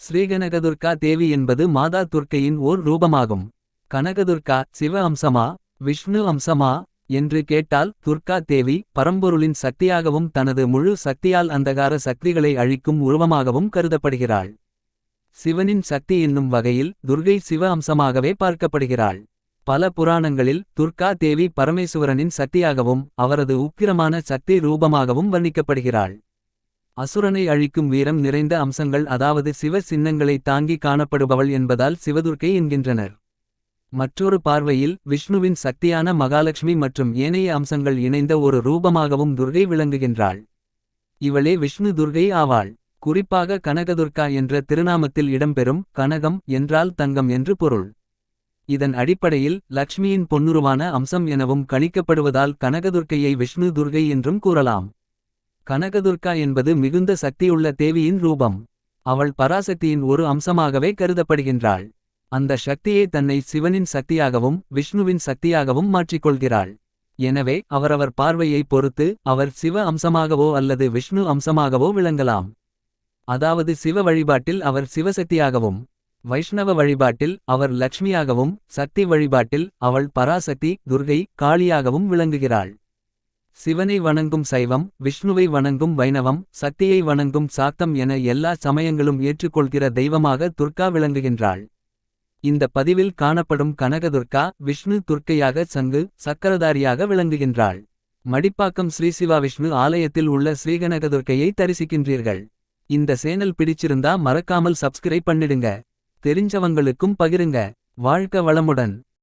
ஸ்ரீகனகதுர்கா தேவி என்பது மாதா துர்க்கையின் ஓர் ரூபமாகும். கனகதுர்கா சிவ அம்சமா விஷ்ணு அம்சமா என்று கேட்டால் துர்கா தேவி பரம்பொருளின் சக்தியாகவும் தனது முழு சக்தியால் அந்தகார சக்திகளை அழிக்கும் உருவமாகவும் கருதப்படுகிறாள். சிவனின் சக்தி என்னும் வகையில் துர்கை சிவ அம்சமாகவே பார்க்கப்படுகிறாள். பல புராணங்களில் துர்கா தேவி பரமேஸ்வரனின் சக்தியாகவும் அவரது உக்கிரமான சக்தி ரூபமாகவும் வர்ணிக்கப்படுகிறாள். அசுரனை அழிக்கும் வீரம் நிறைந்த அம்சங்கள் அதாவது சிவ சின்னங்களை தாங்கி காணப்படுபவள் என்பதால் சிவதுர்க்கை என்கின்றனர். மற்றொரு பார்வையில் விஷ்ணுவின் சக்தியான மகாலட்சுமி மற்றும் ஏனைய அம்சங்கள் இணைந்த ஒரு ரூபமாகவும் துர்கை விளங்குகின்றாள். இவளே விஷ்ணு துர்கை ஆவாள். குறிப்பாக கனகதுர்கா என்ற திருநாமத்தில் இடம்பெறும் கனகம் என்றால் தங்கம் என்று பொருள். இதன் அடிப்படையில் லக்ஷ்மியின் பொன்னுருவான அம்சம் எனவும் கணிக்கப்படுவதால் கனகதுர்க்கையை விஷ்ணு துர்கை என்றும் கூறலாம். கனகதுர்கா என்பது மிகுந்த சக்தியுள்ள தேவியின் ரூபம். அவள் பராசக்தியின் ஒரு அம்சமாகவே கருதப்படுகின்றாள். அந்த சக்தியே தன்னை சிவனின் சக்தியாகவும் விஷ்ணுவின் சக்தியாகவும் மாற்றிக்கொள்கிறாள். எனவே அவரவர் பார்வையை பொறுத்து அவர் சிவ அம்சமாகவோ அல்லது விஷ்ணு அம்சமாகவோ விளங்கலாம். அதாவது சிவ வழிபாட்டில் அவர் சிவசக்தியாகவும். வைஷ்ணவ வழிபாட்டில் அவர் லக்ஷ்மியாகவும் சக்தி வழிபாட்டில் அவள் பராசக்தி துர்கை காளியாகவும் விளங்குகிறாள். சிவனை வணங்கும் சைவம் விஷ்ணுவை வணங்கும் வைணவம் சக்தியை வணங்கும் சாக்தம் என எல்லா சமயங்களும் ஏற்றுக்கொள்கிற தெய்வமாக துர்கா விளங்குகின்றாள். இந்த பதிவில் காணப்படும் கனகதுர்கா விஷ்ணு துர்க்கையாக சங்கு சக்கரதாரியாக விளங்குகின்றாள். மடிப்பாக்கம் ஸ்ரீ சிவா விஷ்ணு ஆலயத்தில் உள்ள ஸ்ரீகனகதுர்க்கையை தரிசிக்கின்றீர்கள். இந்த சேனல் பிடிச்சிருந்தா மறக்காமல் சப்ஸ்கிரைப் பண்ணிடுங்க. தெரிஞ்சவங்களுக்கும் பகிருங்க வாழ்க வளமுடன்.